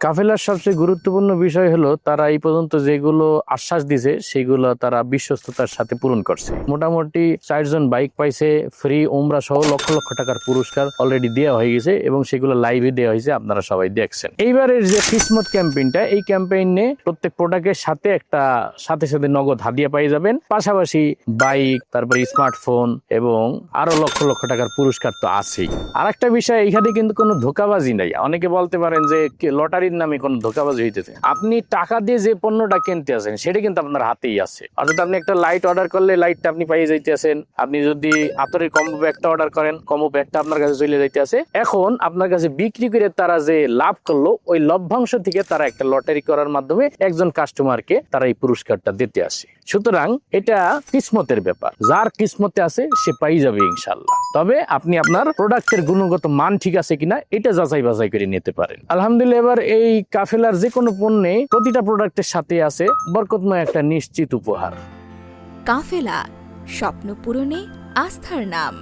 কাফেলার সবচেয়ে গুরুত্বপূর্ণ বিষয় হলো তারা এই পর্যন্ত যেগুলো আশ্বাস দিছে, সেগুলো তারা বিশ্বস্ততার সাথে পূরণ করছে। মোটামুটি চারজন বাইক পাইছে, ফ্রি, উমরা সহ লক্ষ লক্ষ টাকার পুরস্কার অলরেডি দেওয়া হয়ে গেছে এবং সেগুলো লাইভে দেওয়া হয়েছে, আপনারা সবাই দেখছেন। এইবারের যে কিসমত ক্যাম্পেইনটা, এই ক্যাম্পেইনে প্রত্যেক প্রোডাক্টের সাথে একটা, সাথে সাথে নগদ হাদিয়া পাই যাবেন। পাশাপাশি বাইক, তারপরে স্মার্টফোন এবং আরও লক্ষ লক্ষ টাকার পুরস্কার তো আছেই। আর একটা বিষয়, এখানে কিন্তু কোনো ধোকাবাজি নাই। অনেকে বলতে পারেন যে, কি লটারির নামে কোনো ধোকাবাজি হইতেছে। আপনি টাকা দিয়ে যে পণ্যটা কিনতে আছেন, সেটা কিন্তু আপনার হাতেই আছে। অর্থাৎ আপনি একটা লাইট অর্ডার করলে লাইটটা আপনি পাইয়ে যাইতে আসেন আপনি যদি আতরের কম্বো ব্যাগটা অর্ডার করেন কম্বো ব্যাগটা আপনার কাছে চলে যাইতে আছে এখন আপনার কাছে বিক্রি করে তারা যে লাভ করল, ওই লভ্যাংশ থেকে তারা একটা লটারি করার মাধ্যমে একজন কাস্টমারকে তারা এই পুরস্কারটা দিতে আসে। সুতরাং এটা কিসমতের ব্যাপার। যার কিসমতে আছে, সে পাই যাবে ইনশাল্লাহ তবে আপনি আপনার প্রোডাক্টের গুণগত মান ঠিক আছে কিনা, এটা যাচাই বাছাই করে নিতে পারেন। আলহামদুলিল্লাহ, এবার এই কাফেলার যে কোনো পণ্যে প্রতিটা প্রোডাক্টের সাথে আছে বরকতময় একটা নিশ্চিত উপহার। কাফেলা, স্বপ্ন পূরণে আস্থার নাম।